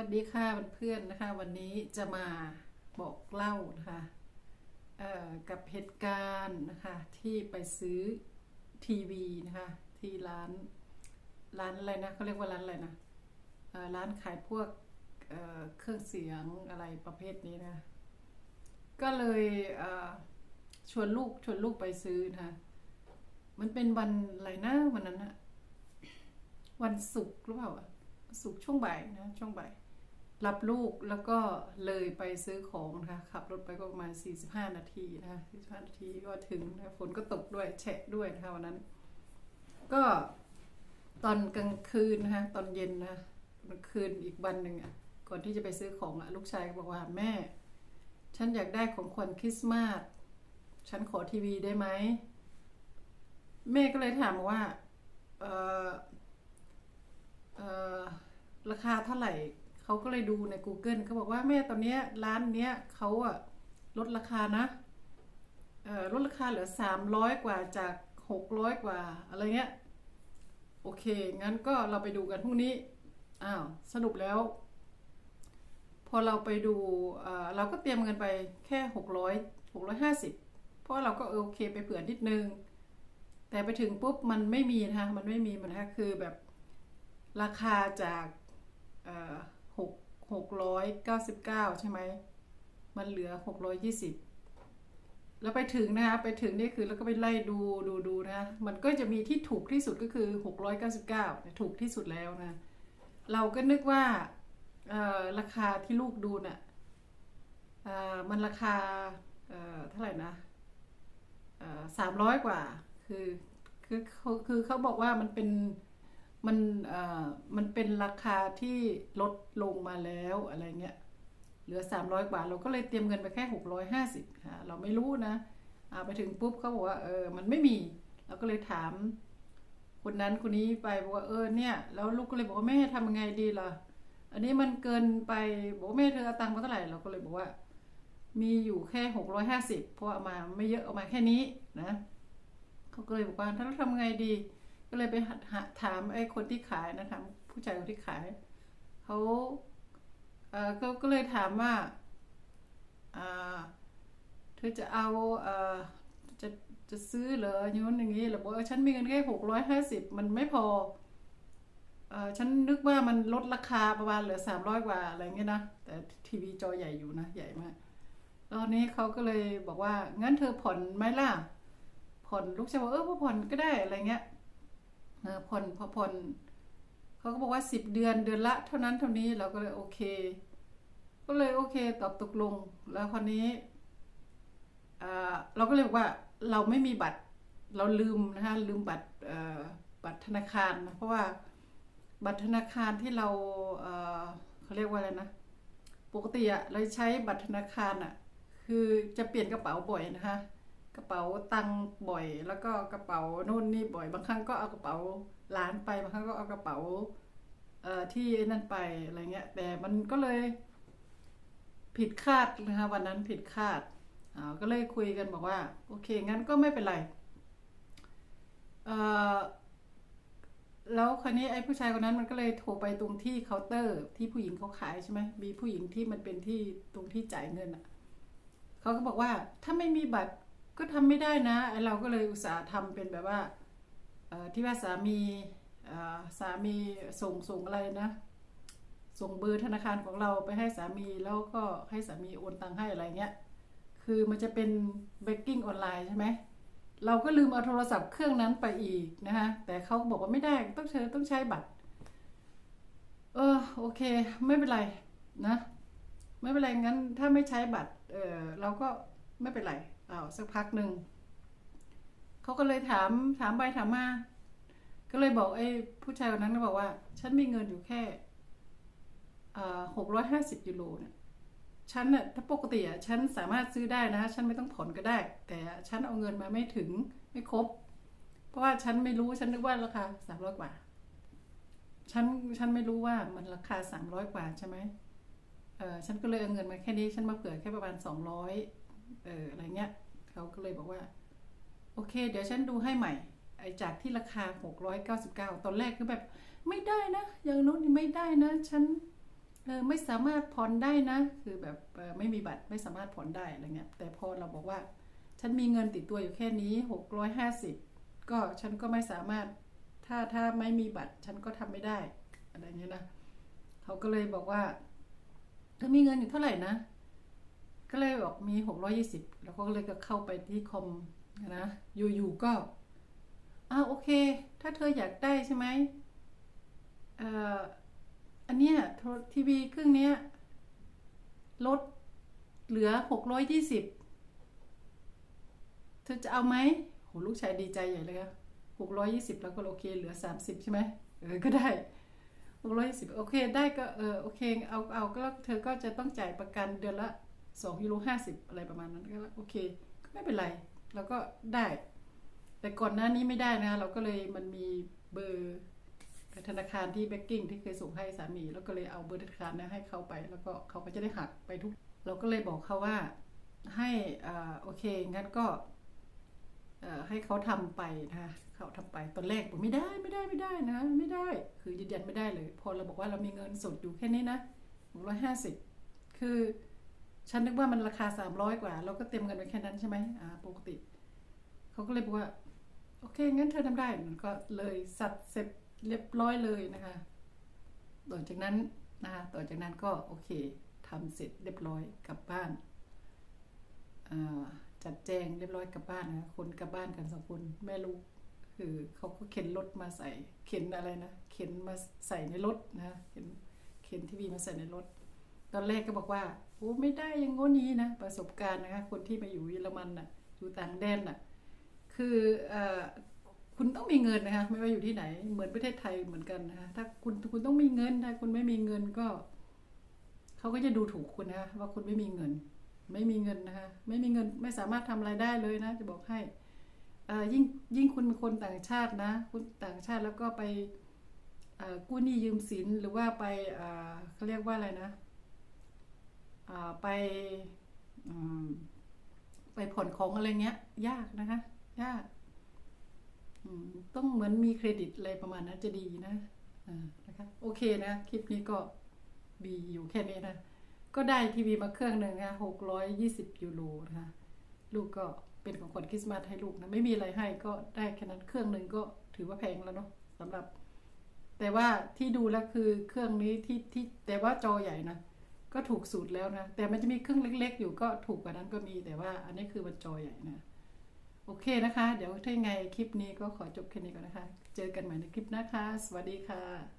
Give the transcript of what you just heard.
วัสดีค่ะเพื่อนๆนะคะ วันนี้จะมาบอกเล่านะคะกับเหตุการณ์นะคะที่ไปซื้อทีวีนะคะที่ร้านร้านอะไรนะเขาเรียกว่าร้านอะไรนะร้านขายพวกเเครื่องเสียงอะไรประเภทนี้นะก็เลยเชวนลูกชวนลูกไปซื้อนะคะมันเป็นวันอะไรนะวันนั้นอะวันศุกร์หรือเปล่าศุกร์ช่วงบ่ายนะช่วงบ่าย รับลูกแล้วก็เลยไปซื้อของนะคะขับรถไปก็ประมาณ 45 นาทีนะคะ45 นาทีก็ถึงนะฝนก็ตกด้วยแฉะด้วยนะคะวันนั้น ก็ตอนกลางคืนนะคะตอนเย็นนะกลางคืนอีกวันหนึ่งอะก่อนที่จะไปซื้อของอะลูกชายก็บอกว่าแม่ ฉันอยากได้ของขวัญคริสต์มาสฉันขอทีวีได้ไหมแม่ก็เลยถามว่าเออเออราคาเท่าไหร่ เขาก็เลยดูใน Google เขาบอกว่าแม่ตอนนี้ร้านเนี้ยเขาอะลดราคานะเออลดราคาเหลือสามร้อยกว่าจากหกร้อยกว่าอะไรเงี้ยโอเค งั้นก็เราไปดูกันพรุ่งนี้อ้าวสรุปแล้ว พอเราไปดูเอ่อเราก็เตรียมเงินไปแค่หกร้อยหกร้อยห้าสิบเพราะเราก็โอเคไปเผื่อนิดนึง แต่ไปถึงปุ๊บมันไม่มีนะคะมันไม่มีมันนะคะคือแบบราคาจาก หกหกร้อยเก้าสิบเก้าใช่ไหม มันเหลือหกร้อยยี่สิบแล้วไปถึงนะคะ ไปถึงนี่คือแล้วก็ไปไล่ดูดูดูนะ มันก็จะมีที่ถูกที่สุดก็คือหกร้อยเก้าสิบเก้าถูกที่สุดแล้วนะ เราก็นึกว่าราคาที่ลูกดูน่ะเอ่อมันราคาเท่าไหร่นะสามร้อยกว่า คือคือคือเขาบอกว่ามันเป็น มันเอ่อมันเป็นราคาที่ลดลงมาแล้วอะไรเงี้ยเหลือ 300กว่าเราก็เลยเตรียมเงินไปแค่ 650ค่ะเราไม่รู้นะอาไปถึงปุ๊บเขาบอกว่าเออมันไม่มีเราก็เลยถามคนนั้นคนนี้ไปบอกว่าเออเนี่ยแล้วลูกก็เลยบอกว่าแม่ทำยังไงดีล่ะอันนี้มันเกินไปบอกแม่เธอเอาตังค์มาเท่าไหร่เราก็เลยบอกว่า มีอยู่แค่หกร้อยห้าสิบเพราะเอามาไม่เยอะเอามาแค่นี้นะเขาก็เลยบอกว่าถ้าเราทำไงดี ก็เลยไปหาถามไอ้คนที่ขายนะถามผู้ชายคนที่ขายเขาเออก็ก็เลยถามว่าอ่าเธอจะเอาเออจะจะซื้อเหรออย่างนู้นอย่างนี้หรือบอกว่าฉันมีเงินแค่หกร้อยห้าสิบมันไม่พอเออฉันนึกว่ามันลดราคาประมาณเหลือสามร้อยกว่าอะไรเงี้ยนะแต่ทีวีจอใหญ่อยู่นะใหญ่มากตอนนี้เขาก็เลยบอกว่างั้นเธอผ่อนไหมล่ะผ่อนลูกชายบอกเออผ่อนก็ได้อะไรเงี้ย ผ่อนพอผ่อนเขาก็บอกว่าสิบเดือนเดือนละ เท่านั้นเท่านี้เราก็เลยโอเค ก็เลยโอเค ตอบตกลง แล้วคนนี้อ่าเราก็เลยบอกว่าเราไม่มีบัตรเราลืมนะคะลืมบัตรเอ่อบัตรธนาคารนะเพราะว่าบัตรธนาคารที่เราเอ่อเขาเรียกว่าอะไรนะ ปกติอะเราใช้บัตรธนาคารอะคือจะเปลี่ยนกระเป๋าบ่อยนะคะ กระเป๋าตังค์บ่อย แล้วก็กระเป๋าโน่นนี่บ่อย บางครั้งก็เอากระเป๋าร้านไปบางครั้งก็เอากระเป๋าเอ่อที่นั่นไปอะไรเงี้ย แต่มันก็เลย ผิดคาดนะคะวันนั้นผิดคาดอ่าก็เลยคุยกันบอกว่า โอเคงั้นก็ไม่เป็นไรเอ่อแล้วคราวนี้ไอ้ผู้ชายคนนั้นมันก็เลยโทรไปตรงที่เคาน์เตอร์ ที่ผู้หญิงเขาขายใช่ไหมมีผู้หญิงที่มันเป็นที่ตรงที่จ่ายเงินอะเขาก็บอกว่าถ้าไม่มีบัตร ก็ทำไม่ได้นะไอเราก็เลยอุตส่าห์ทำเป็นแบบว่าที่ว่าสามีสามีส่งส่งอะไรนะ ส่งเบอร์ธนาคารของเราไปให้สามีแล้วก็ให้สามีโอนตังค์ให้อะไรเงี้ยคือมันจะเป็นเบกกิ้งออนไลน์ใช่ไหมเราก็ลืมเอาโทรศัพท์เครื่องนั้นไปอีกนะคะแต่เขาบอกว่าไม่ได้ต้องเชิญต้องใช้บัตร เออโอเค ไม่เป็นไรนะ ไม่เป็นไรงั้นถ้าไม่ใช้บัตรเออเราก็ไม่เป็นไร อ้าวสักพักหนึ่งเขาก็เลยถามถามไปถามมา ก็เลยบอกไอ้ผู้ชายคนนั้นก็บอกว่า ฉันมีเงินอยู่แค่หกร้อยห้าสิบยูโรเนี่ยฉันน่ะถ้าปกติอะฉันสามารถซื้อได้นะฉันไม่ต้องผ่อนก็ได้ แต่ฉันเอาเงินมาไม่ถึงไม่ครบ เพราะว่าฉันไม่รู้ฉันนึกว่าราคาสามร้อยกว่า ฉันฉันไม่รู้ว่ามันราคาสามร้อยกว่าใช่ไหมเออฉันก็เลยเอาเงินมาแค่นี้ ฉันมาเผื่อแค่ประมาณสองร้อย เอออะไรเงี้ยเขาก็เลยบอกว่า โอเค เดี๋ยวฉันดูให้ใหม่ ไอ้จากที่ราคาหกร้อยเก้าสิบเก้าตอนแรกคือแบบ ไม่ได้นะ อย่างโน้นไม่ได้นะ ฉันเออไม่สามารถผ่อนได้นะ คือแบบไม่มีบัตรไม่สามารถผ่อนได้อะไรเงี้ยแต่พอเราบอกว่า ฉันมีเงินติดตัวอยู่แค่นี้หกร้อยห้าสิบก็ฉันก็ไม่สามารถถ้าถ้าไม่มีบัตรฉันก็ทำไม่ได้อะไรเงี้ยนะเขาก็เลยบอกว่าเธอมีเงินอยู่เท่าไหร่นะ ก็เลยบอกมีหกร้อยี่สิบแล้วก็เลยก็เข้าไปที่คอมนะ อยู่ๆก็อ้าวโอเค ถ้าเธออยากได้ใช่ไหมเอ่ออันเนี้ยทีวีเครื่องเนี้ยลดเหลือหกร้อยยี่สิบเธอจะเอาไหมโหลูกชายดีใจใหญ่เลยหกร้อยยี่สิบแล้วก็โอเค เหลือสามสิบใช่ไหมเออก็ได้หกร้อยยี่สิบโอเค ได้ก็เออโอเค เอาเอาก็เธอก็จะต้องจ่ายประกันเดือนละ สองยูโรห้าสิบอะไรประมาณนั้นก็โอเคก็ไม่เป็นไรเราก็ได้ แต่ก่อนหน้านี้ไม่ได้นะ เราก็เลยมันมีเบอร์ธนาคารที่แบงกิ้งที่เคยส่งให้สามี แล้วก็เลยเอาเบอร์ธนาคารนะให้เขาไป แล้วก็เขาก็จะได้หักไปทุก เราก็เลยบอกเขาว่าให้อ่าโอเคงั้นก็ให้เขาทำไปนะคะเขาทำไปตอนแรกบอกไม่ได้ไม่ได้ไม่ได้นะ ไม่ได้ คือยืนยันไม่ได้เลย พอเราบอกว่าเรามีเงินสดอยู่แค่นี้นะหนึ่งร้อยห้าสิบคือ ฉันนึกว่ามันราคาสามร้อยกว่า เราก็เต็มเงินไว้แค่นั้นใช่ไหมอ่าปกติ เขาก็เลยบอกว่า โอเค งั้นเธอทำได้มันก็เลยสัดเสร็จเรียบร้อยเลยนะคะต่อจากนั้นนะคะต่อจากนั้นก็โอเคทำเสร็จเรียบร้อยกลับบ้านจัดแจงเรียบร้อยกลับบ้านนะคะคนกลับบ้านกันสองคนแม่ลูกคือเขาก็เข็นรถมาใส่ เข็นอะไรนะ เข็นมาใส่ในรถนะเข็นเข็นทีวีมาใส่ในรถ ตอนแรกก็บอกว่าโอ้ไม่ได้ยังง่นี้นะประสบการณ์นะคะคนที่มาอยู่เยอรมันน่ะอยู่ต่างแดนน่ะคืออคุณต้องมีเงินนะคะไม่ว่าอยู่ที่ไหน เหมือนประเทศไทยเหมือนกันนะคะถ้าคุณคุณต้องมีเงินถ้าคุณไม่มีเงินก็เขาก็จะดูถูกคุณนะคะว่าคุณไม่มีเงิน ไม่มีเงินนะคะไม่มีเงินไม่สามารถทำอะไรได้เลยนะ จะบอกให้ยิ่งยิ่งคุณเป็นคนต่างชาตินะคุณต่างชาติแล้วก็ไปกู้หนี้ยืมสินหรือว่าไปเขาเรียกว่าอะไรนะ ไปไปผ่อนของอะไรเงี้ย ยากนะคะ ยากต้องเหมือนมีเครดิตอะไรประมาณนั้นจะดีนะนะคะโอเคนะคลิปนี้ก็บีอยู่แค่นี้นะ ก็ได้ทีวีมาเครื่องหนึ่งนะหกร้อยยี่สิบยูโรนะคะลูกก็เป็นของขวัญคริสต์มาสให้ลูกนะ ไม่มีอะไรให้ก็ได้แค่นั้นเครื่องหนึ่งก็ถือว่าแพงแล้วเนาะสำหรับ แต่ว่าที่ดูแล้วคือเครื่องนี้ที่ที่แต่ว่าจอใหญ่นะ ก็ถูกสูตรแล้วนะ แต่มันจะมีเครื่องเล็ก ๆ อยู่ก็ถูกกว่านั้นก็มีแต่ว่า อันนี้คือมันจอใหญ่นะโอเคนะคะ เดี๋ยวถ้ายังไงคลิปนี้ก็ขอจบแค่นี้ก่อนนะคะ เจอกันใหม่ในคลิปนะคะ สวัสดีค่ะ